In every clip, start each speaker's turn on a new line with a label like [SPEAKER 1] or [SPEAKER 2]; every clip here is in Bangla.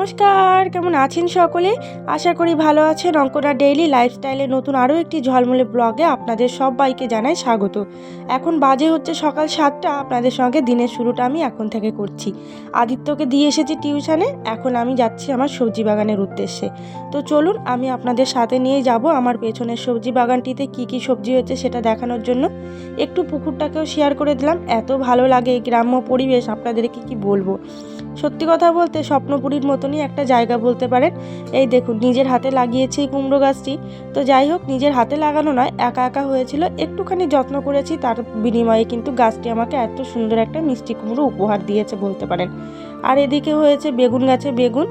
[SPEAKER 1] নমস্কার, কেমন আছেন সকলে? আশা করি ভালো আছেন। অঙ্কনা ডেইলি লাইফস্টাইলে নতুন আরও একটি ঝলমলে ব্লগে আপনাদের সবাইকে জানাই স্বাগত। এখন বাজে হচ্ছে সকাল সাতটা। আপনাদের সঙ্গে দিনের শুরুটা আমি এখন থেকে করছি। আদিত্যকে দিয়ে এসেছি টিউশানে। এখন আমি যাচ্ছি আমার সবজি বাগানের উদ্দেশ্যে। তো চলুন, আমি আপনাদের সাথে নিয়ে যাব। আমার পেছনের সবজি বাগানটিতে কি কি সবজি হয়েছে সেটা দেখানোর জন্য। একটু পুকুরটাকেও শেয়ার করে দিলাম। এত ভালো লাগে এই গ্রাম্য পরিবেশ। আপনাদেরকে কি বলব? সত্যি কথা বলতে স্বপ্নপুরীর মতনই একটা জায়গা বলতে পারেন। এই দেখুন, নিজের হাতে লাগিয়েছি কুমড়ো গাছটি। তো যাই হোক, নিজের হাতে লাগানো নয়, একা একা হয়েছিল। একটুখানি যত্ন করেছি, তার বিনিময়ে কিন্তু গাছটি আমাকে এত সুন্দর একটা মিষ্টি কুমড়ো উপহার দিয়েছে বলতে পারেন। আর এদিকে হয়েছে বেগুন গাছে বেগুন।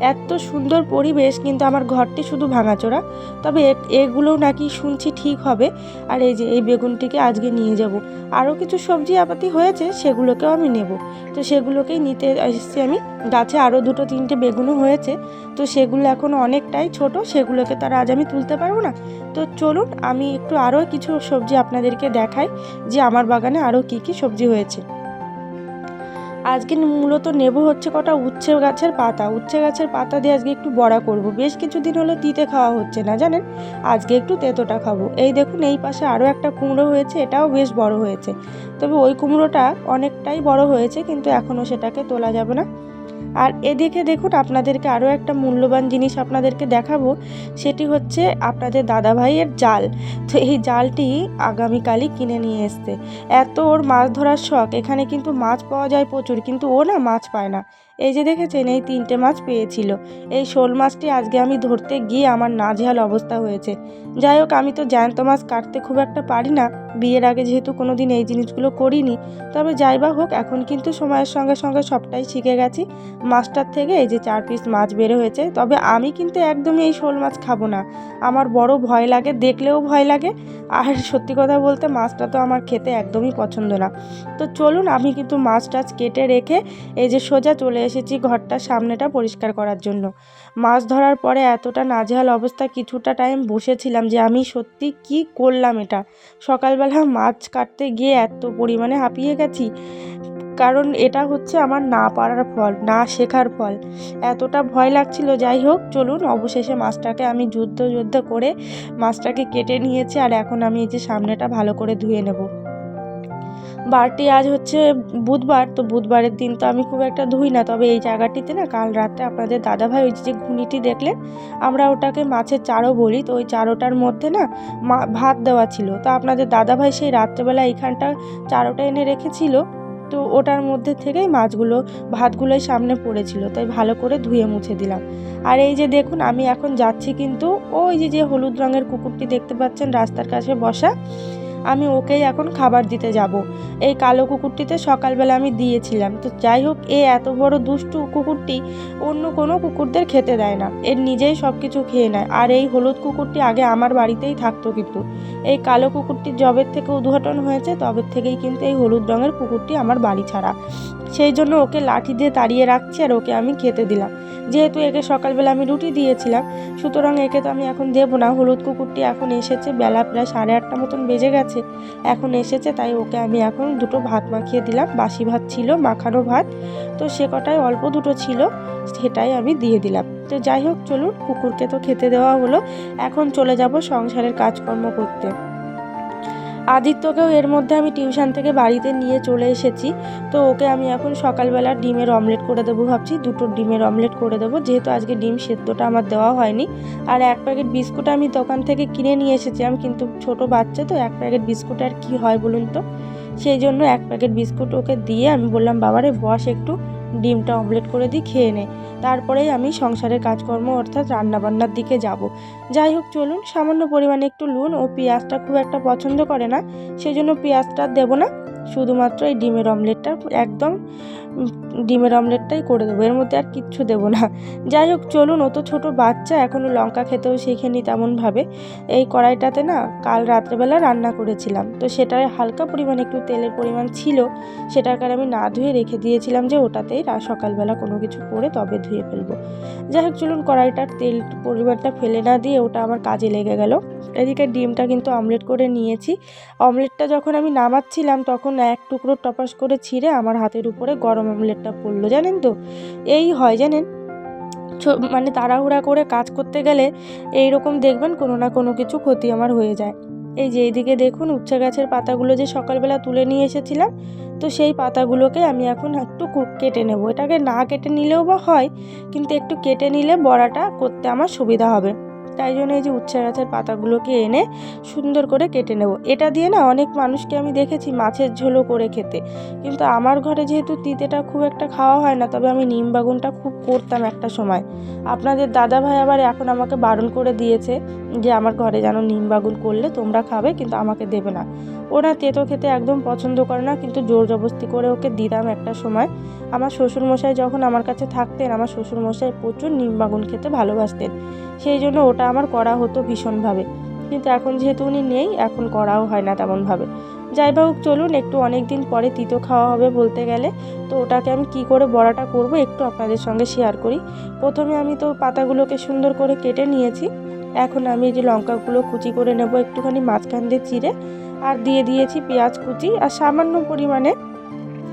[SPEAKER 1] এত সুন্দর পরিবেশ, কিন্তু আমার ঘরটি শুধু ভাঙাচোরা। তবে এগুলোও নাকি শুনছি ঠিক হবে। আর এই যে, এই বেগুনটিকে আজকে নিয়ে যাব। আরও কিছু সবজি আপাতি হয়েছে, সেগুলোকেও আমি নেব। তো সেগুলোকেই নিতে এসেছি আমি। গাছে আরও দুটো তিনটে বেগুনও হয়েছে। তো সেগুলো এখন অনেকটাই ছোট, সেগুলোকে তার আজ আমি তুলতে পারব না। তো চলুন, আমি একটু আরও কিছু সবজি আপনাদেরকে দেখাই যে আমার বাগানে আরও কী কী সবজি হয়েছে। আজকে মূলত নেব হচ্ছে কটা উচ্ছে গাছের পাতা। উচ্ছে গাছের পাতা দিয়ে আজকে একটু বড়া করব। বেশ কিছুদিন হলো তিতে খাওয়া হচ্ছে না, জানেন? আজকে একটু তেতোটা খাব। এই দেখুন, এই পাশে আরও একটা কুমড়ো হয়েছে, এটাও বেশ বড় হয়েছে। তবে ওই কুমড়োটা অনেকটাই বড় হয়েছে, কিন্তু এখনও সেটাকে তোলা যাবে না। আর এদিকে দেখুন আপনাদেরকে আরও একটা মূল্যবান জিনিস আপনাদেরকে দেখাবো, সেটি হচ্ছে আপনাদের দাদাভাইয়ের জাল। তো এই জালটি আগামীকালই কিনে নিয়ে এসছে। এত ওর মাছ ধরার শখ, এখানে কিন্তু মাছ পাওয়া যায় প্রচুর, কিন্তু ও না মাছ পায় না। এই যে দেখেছেন, এই তিনটে মাছ পেয়েছিল। এই শোল মাছটি আজকে আমি ধরতে গিয়ে আমার নাজেহাল অবস্থা হয়েছে। যাই হোক, আমি তো জ্যান্ত মাছ কাটতে খুব একটা পারি না। বিয়ের আগে যেহেতু কোনো দিন এই জিনিসগুলো করিনি। তবে যাই বা হোক, এখন কিন্তু সময়ের সঙ্গে সঙ্গে সবটাই শিখে গেছি। মাছটার থেকে এই যে চার পিস মাছ বের হয়েছে। তবে আমি কিন্তু একদমই এই শোল মাছ খাব না। আমার বড় ভয় লাগে, দেখলেও ভয় লাগে। আর সত্যি কথা বলতে, মাছটা তো আমার খেতে একদমই পছন্দ না। তো চলুন, আমি কিন্তু মাছ টাছ কেটে রেখে এই যে সোজা চলে এসেছি ঘরটার সামনেটা পরিষ্কার করার জন্য। মাছ ধরার পরে এতটা নাজেহাল অবস্থা কিছুটা টাইম বসেছিলাম যে আমি সত্যি কি করলাম এটা? সকালবেলা মাছ কাটতে গিয়ে এত পরিমাণে হাঁপিয়ে গেছি। কারণ এটা হচ্ছে আমার না পারার ফল, না শেখার ফল। এতটা ভয় লাগছিল, যাই হোক, চলুন অবশেষে মাছটাকে আমি যুদ্ধ যুদ্ধ করে মাছটাকে কেটে নিয়েছি আর এখন আমি এই যে সামনেটা ভালো করে ধুয়ে নেব। বারটি আজ হচ্ছে বুধবার, তো বুধবারের দিন তো আমি খুব একটা ধুই না। তবে এই জায়গাটিতে না কাল রাত্রে আপনাদের দাদাভাই ওই যে ঘুনিটি দেখলেন, আমরা ওটাকে মাছের চারো বলি, তো ওই চারোটার মধ্যে না ভাত দেওয়া ছিল। তো আপনাদের দাদাভাই সেই রাত্রেবেলা এইখানটা চারোটা এনে রেখেছিল, তো ওটার মধ্যে থেকেই মাছগুলো, ভাতগুলোই সামনে পড়েছিল, তাই ভালো করে ধুয়ে মুছে দিলাম। আর এই যে দেখুন, আমি এখন যাচ্ছি কিন্তু ওই যে যে হলুদ রঙের কুকুরটি দেখতে পাচ্ছেন রাস্তার কাছে বসা আমি ওকেই এখন খাবার দিতে যাব। এই কালো কুকুরটিতে সকালবেলা আমি দিয়েছিলাম। তো যাই হোক, এ এত বড় দুষ্টু কুকুরটি অন্য কোনো কুকুরদের খেতে দেয় না। এর নিজেই সব কিছু খেয়ে নেয়। আর এই হলুদ কুকুরটি আগে আমার বাড়িতেই থাকতো কিন্তু। এই কালো কুকুরটির জবের থেকে উদ্ঘাটন হয়েছে তবে থেকেই কিন্তু এই হলুদ রঙের কুকুরটি আমার বাড়ি ছাড়া। সেই জন্য ওকে লাঠি দিয়ে তাড়িয়ে রাখছি আর ওকে আমি খেতে দিলাম। যেহেতু একে সকালবেলা আমি রুটি দিয়েছিলাম, সুতরাং একে তো আমি এখন দেবো না। হলুদ কুকুরটি এখন এসেছে, বেলা প্রায় সাড়ে আটটা মতন বেজে গেছে। এখন এসেছে, তাই ওকে আমি এখন দুটো ভাত মাখিয়ে দিলাম। বাসি ভাত ছিল, মাখানো ভাত। তো সে কটায় অল্প দুটো ছিল, সেটাই আমি দিয়ে দিলাম। তো যাই হোক, চলুন, কুকুরকে তো খেতে দেওয়া হলো। এখন চলে যাব সংসারের কাজকর্ম করতে। আদিত্যকেও এর মধ্যে আমি টিউশন থেকে বাড়িতে নিয়ে চলে এসেছি। তো ওকে আমি এখন সকালবেলা ডিমের অমলেট করে দেবো ভাবছি দুটো ডিমের অমলেট করে দেবো। যেহেতু আজকে ডিম সেদ্ধটা আমার দেওয়া হয়নি। আর এক প্যাকেট বিস্কুট আমি দোকান থেকে কিনে নিয়ে এসেছিলাম, কিন্তু ছোট বাচ্চা তো, এক প্যাকেট বিস্কুট আর কি হয় বলুন তো? সেই জন্য এক প্যাকেট বিস্কুট ওকে দিয়ে আমি বললাম, বাবারে বস একটু। ডিমটা অমলেট করে দিই, খেয়ে নে। তারপরেই আমি সংসারের কাজকর্ম অর্থাৎ রান্নাবান্নার দিকে যাব। যাই হোক, চলুন, সামান্য পরিমাণে একটু লুন ও পেঁয়াজটা খুব একটা পছন্দ করে না সেই জন্য পেঁয়াজটা দেবো না। শুধুমাত্র এই ডিমের অমলেটটা একদম ডিমের অমলেটটাই করে দেবো, এর মধ্যে আর কিচ্ছু দেবো না। যাই হোক, চলুন, ও তো ছোটো বাচ্চা, এখনও লঙ্কা খেতেও শেখেনি তেমনভাবে। এই কড়াইটাতে না, কাল রাত্রেবেলা রান্না করেছিলাম। তো সেটায় হালকা পরিমাণে, একটু তেলের পরিমাণ ছিল, সেটার কারণে আমি না ধুয়ে রেখে দিয়েছিলাম যে ওটাতেই সকালবেলা কোনো কিছু করে তবে ধুয়ে ফেলব। যাই হোক, চলুন, কড়াইটার তেল পরিমাণটা ফেলে না দিয়ে ওটা আমার কাজে লেগে গেল। এদিকে ডিমটা কিন্তু অমলেট করে নিয়েছি। অমলেটটা যখন আমি নামাচ্ছিলাম, তখন এক টুকরো টপাস করে ছিঁড়ে আমার হাতের উপরে গরম অমলেটটা পড়ল, জানেন তো? এই হয়, জানেন? মানে তাড়াহুড়া করে কাজ করতে গেলে এই রকম দেখবেন কোনো না কোনো কিছু ক্ষতি আমার হয়ে যায়। এই যে এইদিকে দেখুন, উচ্ছে গাছের পাতাগুলো যে সকালবেলা তুলে নিয়ে এসেছিলাম, তো সেই পাতাগুলোকে আমি এখন একটু কেটে নেব। এটাকে না কেটে নিলেও বা হয়, কিন্তু একটু কেটে নিলে বড়াটা করতে আমার সুবিধা হবে। তাই জন্য এই যে উচ্ছে গাছের পাতাগুলোকে এনে সুন্দর করে কেটে নেব। এটা দিয়ে না অনেক মানুষকে আমি দেখেছি মাছের ঝোলও করে খেতে। কিন্তু আমার ঘরে যেহেতু তিতেটা খুব একটা খাওয়া হয় না, তবে আমি নিম বাগুনটা খুব করতাম একটা সময়। আপনাদের দাদা ভাই আবার এখন আমাকে বারণ করে দিয়েছে যে আমার ঘরে যেন নিম বাগুন করলে তোমরা খাবে, কিন্তু আমাকে দেবে না। ওরা তেতো খেতে একদম পছন্দ করে না, কিন্তু জোর জবস্তি করে ওকে দিতাম একটা সময়। আমার শ্বশুরমশাই যখন আমার কাছে থাকতেন, আমার শ্বশুরমশাই প্রচুর নিম বাগুন খেতে ভালোবাসতেন। সেই জন্য ওটা আমার করা হতো ভীষণভাবে। কিন্তু এখন যেহেতু উনি নেই, এখন করাও হয় না তেমনভাবে। যাই হোক চলুন, একটু অনেক দিন পরে তিতো খাওয়া হবে বলতে গেলে। তো ওটাকে আমি কি করে বড়াটা করব একটু আপনাদের সঙ্গে শেয়ার করি। প্রথমে আমি তো পাতাগুলোকে সুন্দর করে কেটে নিয়েছি। এখন আমি যে লঙ্কাগুলো কুচি করে নেব একটুখানি মাঝখান দিয়ে চিড়ে। আর দিয়ে দিয়েছি পেঁয়াজ কুচি। আর সামান্য পরিমাণে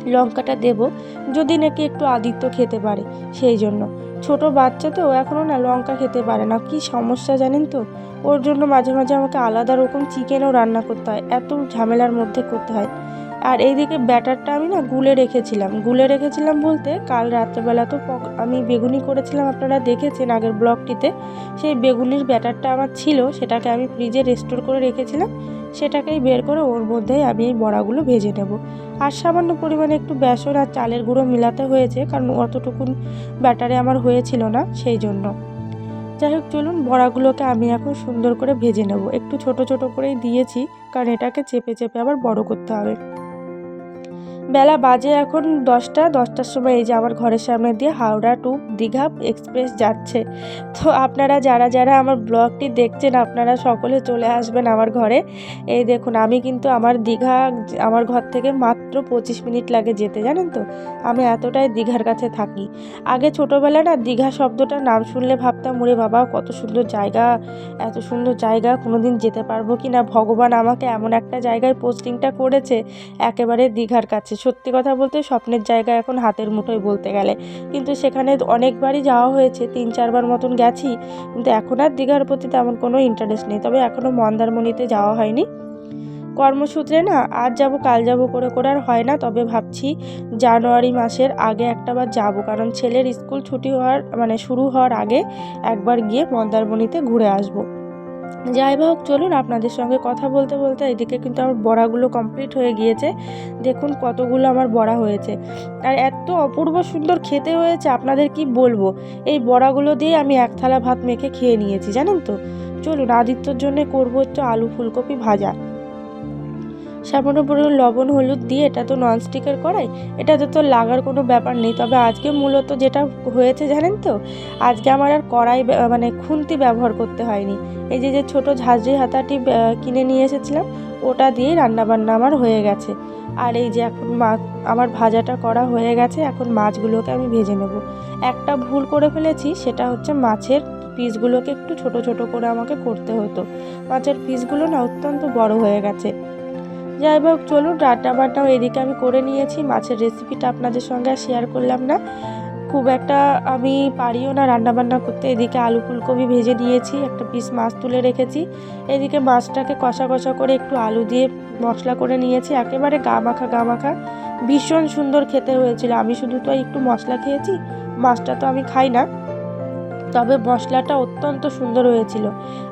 [SPEAKER 1] লঙ্কাটা দেব, যদি নাকি একটু আদিত্য খেতে পারে, সেই জন্য। ছোট বাচ্চা তো এখনও না লঙ্কা খেতে পারে না। কি সমস্যা জানেন তো? ওর জন্য মাঝে মাঝে আমাকে আলাদা রকম চিকেনও রান্না করতে হয়। এত ঝামেলার মধ্যে করতে হয়। আর এইদিকে ব্যাটারটা আমি না গুলে রেখেছিলাম। গুলে রেখেছিলাম বলতে কাল রাত্রেবেলা তো আমি বেগুনি করেছিলাম, আপনারা দেখেছেন আগের ব্লগটিতে। সেই বেগুনির ব্যাটারটা আমার ছিল, সেটাকে আমি ফ্রিজে রেস্টোর করে রেখেছিলাম। সেটাকেই বের করে ওর মধ্যেই আমি এই বড়াগুলো ভেজে নেব। আর সামান্য পরিমাণে একটু বেসন আর চালের গুঁড়ো মিলাতে হয়েছে, কারণ অতটুকুন ব্যাটারে আমার হয়েছিল না সেই জন্য। যাই হোক, চলুন বড়াগুলোকে আমি এখন সুন্দর করে ভেজে নেব। একটু ছোট ছোট করেই দিয়েছি, কারণ এটাকে চেপে চেপে আবার বড় করতে হবে। বেলা বাজে এখন দশটা, দশটার সময় এই যে আমার ঘরের সামনে দিয়ে হাওড়া টু দীঘা এক্সপ্রেস যাচ্ছে। তো আপনারা যারা যারা আমার ব্লগটি দেখছেন, আপনারা সকলে চলে আসবেন আমার ঘরে। এই দেখুন, আমি কিন্তু আমার দীঘা, আমার ঘর থেকে মাত্র পঁচিশ মিনিট লাগে যেতে, জানেন তো? আমি এতটাই দীঘার কাছে থাকি। আগে ছোটোবেলায় না দীঘা শব্দটার নাম শুনলে ভাবতাম, ওরে বাবা, কত সুন্দর জায়গা, এত সুন্দর জায়গা কোনো দিন যেতে পারব কি না ভগবান আমাকে এমন একটা জায়গায় পোস্টিংটা করেছে, একেবারে দীঘার কাছে। সত্যি কথা বলতে স্বপ্নের জায়গা এখন হাতের মুঠোয় বলতে গেলে। কিন্তু সেখানে অনেকবারই যাওয়া হয়েছে, তিন চারবার মতন গেছি। কিন্তু এখন আর দীঘার প্রতি তেমন কোনো ইন্টারেস্ট নেই। তবে এখনও মন্দারমণিতে যাওয়া হয়নি। কর্মসূত্রে না আজ যাব, কাল যাব করে করে আর হয় না। তবে ভাবছি জানুয়ারি মাসের আগে একটাবার যাব। কারণ ছেলের স্কুল ছুটি হওয়ার মানে শুরু হওয়ার আগে একবার গিয়ে মন্দারমণিতে ঘুরে আসব। যাই হোক, চলুন আপনাদের সঙ্গে কথা বলতে বলতে এদিকে কিন্তু আমার বড়াগুলো কমপ্লিট হয়ে গিয়েছে। দেখুন কতগুলো আমার বড়া হয়েছে। আর এত অপূর্ব সুন্দর খেতে হয়েছে, আপনাদের কি বলব? এই বড়াগুলো দিয়ে আমি এক থালা ভাত মেখে খেয়ে নিয়েছি, জানেন তো? চলুন আদিত্যর জন্য করব একটু আলু ফুলকপি ভাজা। সামান্য পরিমাণ লবণ, হলুদ দিয়ে এটা তো ননস্টিকের কড়াই এটাতে তো লাগার কোনো ব্যাপার নেই। তবে আজকে মূলত যেটা হয়েছে জানেন তো? আজকে আমার আর কড়াই মানে খুন্তি ব্যবহার করতে হয়নি। এই যে যে ছোটো ঝাঁঝরি হাতাটি কিনে নিয়ে এসেছিলাম, ওটা দিয়েই রান্নাবান্না আমার হয়ে গেছে। আর এই যে এখন মাছ আমার ভাজাটা করা হয়ে গেছে, এখন মাছগুলোকে আমি ভেজে নেব। একটা ভুল করে ফেলেছি, সেটা হচ্ছে মাছের পিসগুলোকে একটু ছোট ছোট করে আমাকে করতে হতো। মাছের পিসগুলো না অত্যন্ত বড় হয়ে গেছে। যাই হোক, চলুন রান্না বান্নাও এদিকে আমি করে নিয়েছি। মাছের রেসিপিটা আপনাদের সঙ্গে শেয়ার করলাম না। খুব একটা আমি পারিও না রান্না বান্না করতে। এদিকে আলু ফুলকপি ভেজে নিয়েছি, একটা পিস মাছ তুলে রেখেছি। এদিকে মাছটাকে কষা কষা করে একটু আলু দিয়ে মশলা করে নিয়েছি। একেবারে গা মাখা গা মাখা। ভীষণ সুন্দর খেতে হয়েছিল। আমি শুধু তো একটু মশলা খেয়েছি, মাছটা তো আমি খাই না। তবে মশলাটা অত্যন্ত সুন্দর হয়েছিল।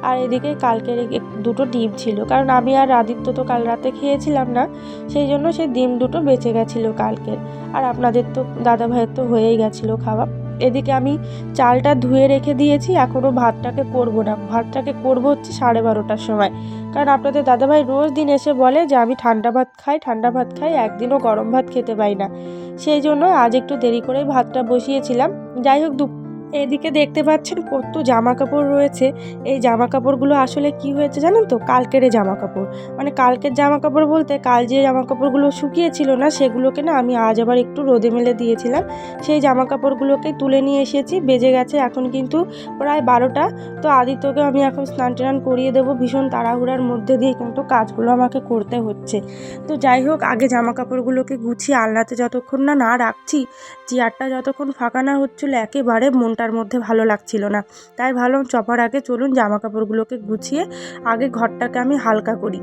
[SPEAKER 1] আর এদিকে কালকের দুটো ডিম ছিল। কারণ আমি আর আদিত্য তো কাল রাতে খেয়েছিলাম না, সেই জন্য সেই ডিম দুটো বেঁচে গেছিল কালকের। আর আপনাদের তো দাদা ভাইয়ের তো হয়েই গেছিল খাওয়া। এদিকে আমি চালটা ধুয়ে রেখে দিয়েছি, এখনও ভাতটাকে করব না। ভাতটাকে করব হচ্ছে সাড়ে বারোটার সময়। কারণ আপনাদের দাদাভাই রোজ দিন এসে বলে যে, আমি ঠান্ডা ভাত খাই, ঠান্ডা ভাত খাই, একদিনও গরম ভাত খেতে পাই না। সেই জন্য আজ একটু দেরি করেই ভাতটা বসিয়েছিলাম। যাই হোক দু এদিকে দেখতে পাচ্ছেন কত জামা কাপড় রয়েছে। এই জামা কাপড়গুলো আসলে কি হয়েছে জানেন তো? কালকের জামা কাপড় মানে কালকের জামা কাপড় বলতে কাল যে জামা কাপড়গুলো শুকিয়েছিল না, সেগুলোকে না আমি আজ আবার একটু রোদে মেলে দিয়েছিলাম। সেই জামা কাপড়গুলোকে তুলে নিয়ে এসেছি, বেজে গেছে এখন কিন্তু প্রায় বারোটা। তো আদিত্যকে আমি এখন স্নান টান করিয়ে দেবো, ভীষণ তাড়াহুড়ার মধ্যে দিয়ে কিন্তু কাজগুলো আমাকে করতে হচ্ছে। তো যাই হোক, আগে জামা কাপড়গুলোকে গুছিয়ে আলনাতে যতক্ষণ না না রাখছি, চেয়ারটা যতক্ষণ ফাঁকা না হচ্ছিল, একেবারে মনটা ঘরটার মধ্যে ভালো লাগছিল না। তাই ভালো চপার আগে চলুন জামা কাপড়গুলোকে গুছিয়ে আগে ঘরটাকে আমি হালকা করি।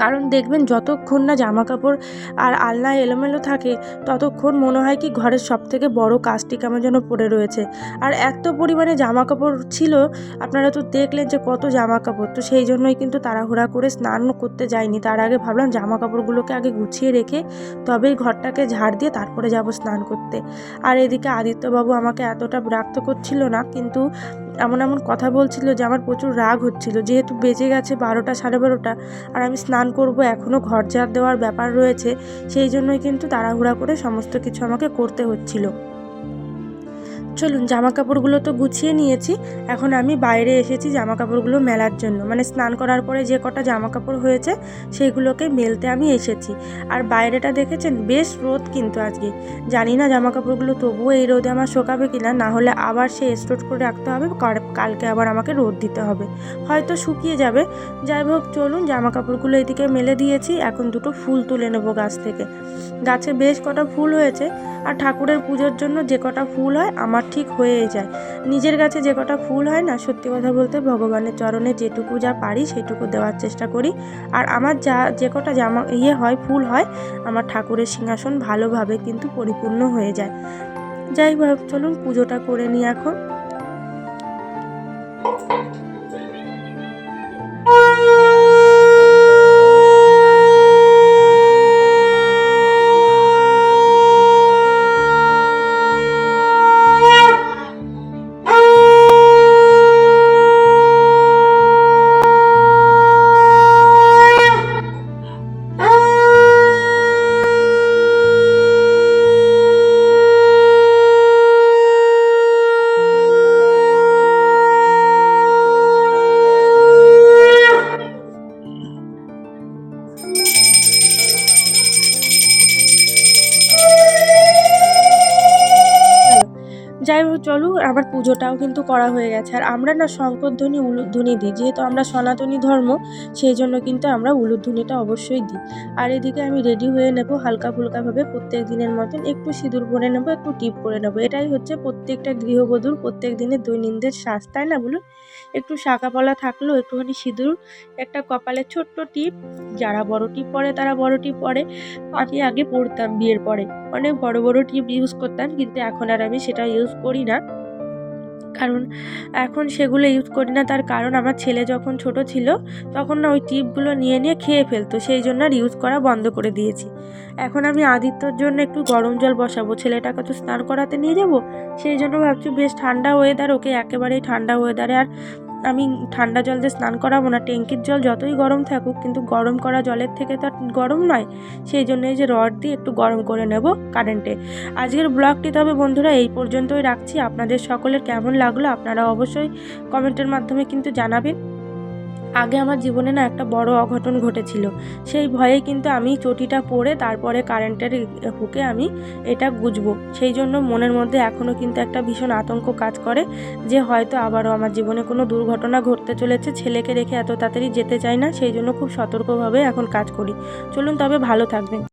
[SPEAKER 1] কারণ দেখবেন যতক্ষণ না জামা কাপড় আর আলনায় এলোমেলো থাকে, ততক্ষণ মনে হয় কি ঘরের সব থেকে বড় কাজটি কেমন যেন পড়ে রয়েছে। আর এত পরিমাণে জামা কাপড় ছিল, আপনারা তো দেখলেন যে কত জামা কাপড় তো সেই জন্যই কিন্তু তাড়াহুড়া করে স্নান করতে যাইনি। তার আগে ভাবলাম জামা কাপড়গুলোকে আগে গুছিয়ে রেখে তবেই ঘরটাকে ঝাড় দিয়ে তারপরে যাব স্নান করতে। আর এদিকে আদিত্যবাবু আমাকে এতটা রাগ করছিল না, কিন্তু এমন এমন কথা বলছিল যে আমার প্রচুর রাগ হচ্ছিল। যেহেতু বেজে গেছে বারোটা, সাড়ে বারোটা, আর আমি স্নান করব এখনও ঘর ঝাড় দেওয়ার ব্যাপার রয়েছে, সেই জন্যই কিন্তু তাড়াহুড়া করে সমস্ত কিছু আমাকে করতে হচ্ছিল। চলুন জামা কাপড়গুলো তো গুছিয়ে নিয়েছি। এখন আমি বাইরে এসেছি জামা কাপড়গুলো মেলার জন্য। মানে স্নান করার পরে যে কটা জামা কাপড় হয়েছে, সেইগুলোকে মেলতে আমি এসেছি। আর বাইরেটা দেখেছেন? বেশ রোদ কিন্তু আজকে। জানি না জামা কাপড়গুলো তবুও এই রোদে আমার শোকাবে কিনা, না হলে আবার সে স্টোর করে রাখতে হবে কালকে আবার আমাকে রোদ দিতে হবে। হয়তো শুকিয়ে যাবে। যাই হোক, চলুন জামা কাপড়গুলো এদিকে মেলে দিয়েছি। এখন দুটো ফুল তুলে নেব গাছ থেকে। গাছে বেশ কটা ফুল হয়েছে। আর ঠাকুরের পুজোর জন্য যে কটা ফুল হয়, আমার ঠিক হয়েই যায়। নিজের কাছে যে কটা ফুল হয় না, সত্যি কথা বলতে ভগবানের চরণে যেটুকু যা পারি সেটুকু দেওয়ার চেষ্টা করি। আর আমার যা, যে কটা জামা ইয়ে হয় ফুল হয়, আমার ঠাকুরের সিংহাসন ভালোভাবে কিন্তু পরিপূর্ণ হয়ে যায়। যাই হোক, চলুন পুজোটা করে নিই এখন। পুজোটাও কিন্তু করা হয়ে গেছে। আর আমরা না শঙ্করধ্বনি, উলুধ্বনি দিই। যেহেতু আমরা সনাতনী ধর্ম, সেই জন্য কিন্তু আমরা উলুধ্বনিটা অবশ্যই দিই। আর এদিকে আমি রেডি হয়ে নেব হালকা ফুলকাভাবে প্রত্যেক দিনের মতন। একটু সিঁদুর পরে নেব, একটু টিপ পরে নেব। এটাই হচ্ছে প্রত্যেকটা গৃহবধূর, প্রত্যেক দিনের দৈনন্দিন শ্বাস তাই না বলুন? একটু শাঁকাপলা থাকলেও একটুখানি সিঁদুর, একটা কপালে ছোট্ট টিপ। যারা বড় টিপ পরে, তারা বড় টিপ পরে। আমি আগে পড়তাম বিয়ের পরে। অনেক বড় বড় টিপ ইউজ করতাম, কিন্তু এখন আর আমি সেটা ইউজ করি না। কারণ এখন সেগুলো ইউজ করি না। তার কারণ আমার ছেলে যখন ছোট ছিল, তখন না ওই টিপগুলো নিয়ে নিয়ে খেয়ে ফেলতো। সেই জন্য আর ইউজ করা বন্ধ করে দিয়েছি। এখন আমি আদিত্যর জন্য একটু গরম জল বসাবো। ছেলেটাকে তো স্নান করাতে নিয়ে যাব? সেই জন্য ভাবছি, বেশ ঠান্ডা ওয়েদার ওকে একেবারেই ঠান্ডা ওয়েদারে আর আমি ঠান্ডা জল দিয়ে স্নান করাবো না। ট্যাঙ্কির জল যতই গরম থাকুক, কিন্তু গরম করা জলের থেকে তো গরম নয়। সেই জন্য যে রড দিয়ে একটু গরম করে নেব কারেন্টে আজকের ব্লগটি তবে বন্ধুরা এই পর্যন্তই রাখছি। আপনাদের সকলের কেমন লাগল আপনারা অবশ্যই কমেন্টের মাধ্যমে কিন্তু জানাবেন। আগে আমার জীবনে না একটা বড় অঘটন ঘটেছিল। সেই ভয়ে কিন্তু আমি চটিটা পরে তারপরে কারেন্টের হুকে আমি এটা গুজবো। সেই জন্য মনের মধ্যে এখনও কিন্তু একটা ভীষণ আতঙ্ক কাজ করে যে হয়তো আবারও আমার জীবনে কোনো দুর্ঘটনা ঘটতে চলেছে, ছেলেকে রেখে এত তাড়াতাড়ি যেতে চাই না, সেই জন্য খুব সতর্কভাবে এখন কাজ করি। চলুন তবে ভালো থাকবেন।